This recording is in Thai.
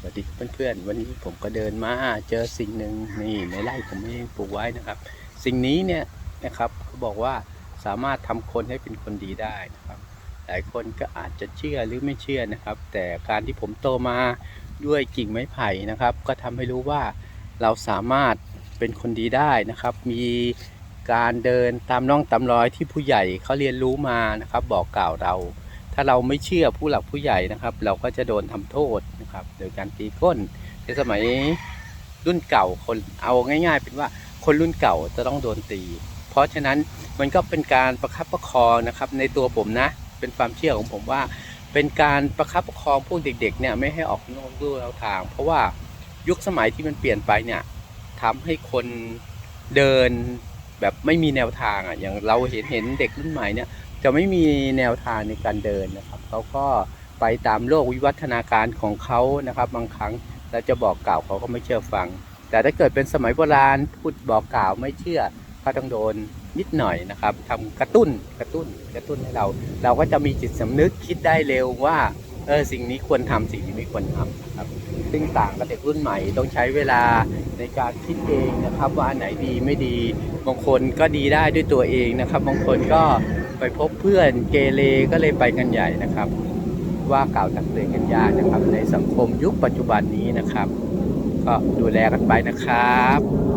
สวัสดีเพื่อนๆวันนี้ผมก็เดินมาเจอสิ่งหนึ่งนี่ในไร่ผมเองปลูกไว้นะครับ สิ่งนี้เนี่ยนะครับเขาบอกว่าสามารถทำคนให้เป็นคนดีได้นะครับ หลายคนก็อาจจะเชื่อหรือไม่เชื่อนะครับ แต่การที่ผมโตมาด้วยกิ่งไม้ไผ่นะครับ ก็ทำให้รู้ว่าเราสามารถเป็นคนดีได้นะครับ มีการเดินตามร่องตามรอยที่ผู้ใหญ่เขาเรียนรู้มานะครับ บอกกล่าวเรา ถ้าเราไม่เชื่อผู้หลักผู้ใหญ่นะครับ เราก็จะโดนทำโทษนะครับ โดยการตีก้นในสมัยรุ่นเก่าคนเอาง่าย ๆ เป็นว่าคนรุ่นเก่าจะต้องโดนตี เพราะฉะนั้นมันก็เป็นการประคับประคองนะครับ ในตัวผมนะ เป็นความเชื่อของผมว่า เป็นการประคับประคองพวกเด็กๆเนี่ยไม่ให้ออกนอกลู่นอกทาง เพราะว่ายุคสมัยที่มันเปลี่ยนไปเนี่ยทำให้คนเดินแบบไม่มีแนวทางอะอย่างเราเห็นเห็นเด็กรุ่นใหม่เนี่ย จะไม่มีแนวทางในการเดินนะครับเขาก็ไปตามโลกวิวัฒนาการของเขานะครับ บางครั้งเราจะบอกกล่าวเขาก็ไม่เชื่อฟัง แต่ถ้าเกิดเป็นสมัยโบราณพูดบอกกล่าวไม่เชื่อก็ต้องโดนนิดหน่อยนะครับทำกระตุ้นกระตุ้นกระตุ้นให้เรา เราก็จะมีจิตสำนึกคิดได้เร็วว่าเออสิ่งนี้ควรทำสิ่งนี้ไม่ควรทำนะครับ ซึ่งต่างกับเด็กรุ่นใหม่ต้องใช้เวลาในการคิดเองนะครับ ว่าอันไหนดีไม่ดี บางคนก็ดีได้ด้วยตัวเองนะครับ บางคนก็ ไปพบเพื่อนเกเรก็เลยไปกันใหญ่นะครับ ว่ากล่าวตักเตือนกันยากนะครับ ในสังคมยุคปัจจุบันนี้นะครับ ก็ดูแลกันไปนะครับ